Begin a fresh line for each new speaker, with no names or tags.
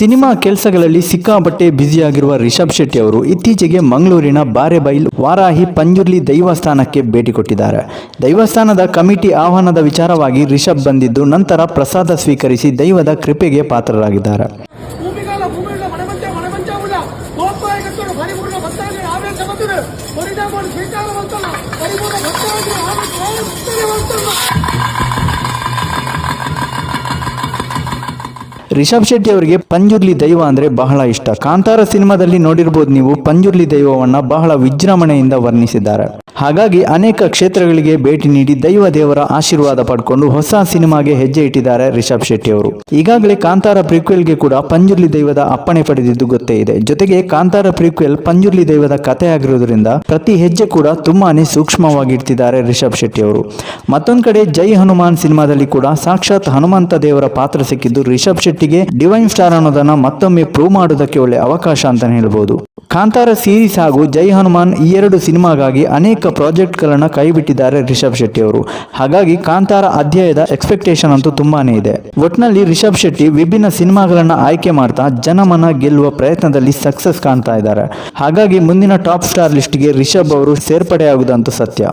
Cinema ಕೆಲಸಗಳಲ್ಲಿ ಸಿಕ್ಕಾಪಟ್ಟೆ ಬ್ಯುಸಿಯಾಗಿರುವ ರಿಷಬ್ ಶೆಟ್ಟಿ ಅವರು ಇತ್ತೀಚೆಗೆ ಮಂಗಳೂರಿನ ಬಾರೆಬೈಲ್ ವಾರಾಹಿ ಪಂಜುರ್ಲಿ ದೈವಸ್ಥಾನಕ್ಕೆ ಭೇಟಿ ಕೊಟ್ಟಿದ್ದಾರೆ. ದೈವಸ್ಥಾನದ ಕಮಿಟಿ ಆಹ್ವಾನದ ವಿಚಾರವಾಗಿ ರಿಷಬ್ ಬಂದಿದ್ದು, ನಂತರ ಪ್ರಸಾದ ಸ್ವೀಕರಿಸಿ ದೈವದ ಕೃಪೆಗೆ ಪಾತ್ರರಾಗಿದ್ದಾರೆ. ರಿಷಬ್ ಶೆಟ್ಟಿ ಅವರಿಗೆ ಪಂಜುರ್ಲಿ ದೈವ ಅಂದ್ರೆ ಬಹಳ ಇಷ್ಟ. ಕಾಂತಾರ ಸಿನಿಮಾದಲ್ಲಿ ನೋಡಿರ್ಬೋದು ನೀವು, ಪಂಜುರ್ಲಿ ದೈವವನ್ನ ಬಹಳ ವಿಜೃಂಭಣೆಯಿಂದ ವರ್ಣಿಸಿದ್ದಾರೆ. ಹಾಗಾಗಿ ಅನೇಕ ಕ್ಷೇತ್ರಗಳಿಗೆ ಭೇಟಿ ನೀಡಿ ದೈವ ದೇವರ ಆಶೀರ್ವಾದ ಪಡ್ಕೊಂಡು ಹೊಸ ಸಿನಿಮಾಗೆ ಹೆಜ್ಜೆ ಇಟ್ಟಿದ್ದಾರೆ ರಿಷಬ್ ಶೆಟ್ಟಿ ಅವರು. ಈಗಾಗಲೇ ಕಾಂತಾರ ಪ್ರಿಕ್ವೆಲ್ಗೆ ಕೂಡ ಪಂಜುರ್ಲಿ ದೈವದ ಅಪ್ಪಣೆ ಪಡೆದಿದ್ದು ಗೊತ್ತೇ ಇದೆ. ಜೊತೆಗೆ ಕಾಂತಾರ ಪ್ರಿಕ್ವೆಲ್ ಪಂಜುರ್ಲಿ ದೈವದ ಕಥೆ ಆಗಿರೋದ್ರಿಂದ ಪ್ರತಿ ಹೆಜ್ಜೆ ಕೂಡ ತುಂಬಾನೇ ಸೂಕ್ಷ್ಮವಾಗಿಡ್ತಿದ್ದಾರೆ ರಿಷಬ್ ಶೆಟ್ಟಿ ಅವರು. ಮತ್ತೊಂದ್ ಕಡೆ ಜೈ ಹನುಮಾನ್ ಸಿನಿಮಾದಲ್ಲಿ ಕೂಡ ಸಾಕ್ಷಾತ್ ಹನುಮಂತ ದೇವರ ಪಾತ್ರ ಸಿಕ್ಕಿದ್ದು ರಿಷಬ್ ಶೆಟ್ಟಿಗೆ ಡಿವೈನ್ ಸ್ಟಾರ್ ಅನ್ನೋದನ್ನ ಮತ್ತೊಮ್ಮೆ ಪ್ರೂವ್ ಮಾಡೋದಕ್ಕೆ ಒಳ್ಳೆ ಅವಕಾಶ ಅಂತಾನೆ ಹೇಳ್ಬೋದು. ಕಾಂತಾರ ಸೀರೀಸ್ ಹಾಗೂ ಜೈ ಹನುಮಾನ್ ಈ ಎರಡು ಸಿನಿಮಾಗಾಗಿ ಅನೇಕ ಪ್ರಾಜೆಕ್ಟ್ಗಳನ್ನ ಕೈಬಿಟ್ಟಿದ್ದಾರೆ ರಿಷಬ್ ಶೆಟ್ಟಿ ಅವರು. ಹಾಗಾಗಿ ಕಾಂತಾರ ಅಧ್ಯಾಯದ ಎಕ್ಸ್ಪೆಕ್ಟೇಷನ್ ಅಂತೂ ತುಂಬಾನೇ ಇದೆ. ಒಟ್ನಲ್ಲಿ ರಿಷಬ್ ಶೆಟ್ಟಿ ವಿಭಿನ್ನ ಸಿನಿಮಾಗಳನ್ನ ಆಯ್ಕೆ ಮಾಡ್ತಾ ಜನಮನ ಗೆಲ್ಲುವ ಪ್ರಯತ್ನದಲ್ಲಿ ಸಕ್ಸಸ್ ಕಾಣ್ತಾ ಇದ್ದಾರೆ. ಹಾಗಾಗಿ ಮುಂದಿನ ಟಾಪ್ ಸ್ಟಾರ್ ಲಿಸ್ಟ್ಗೆ ರಿಷಬ್ ಅವರು ಸೇರ್ಪಡೆಯಾಗುವುದಂತೂ ಸತ್ಯ.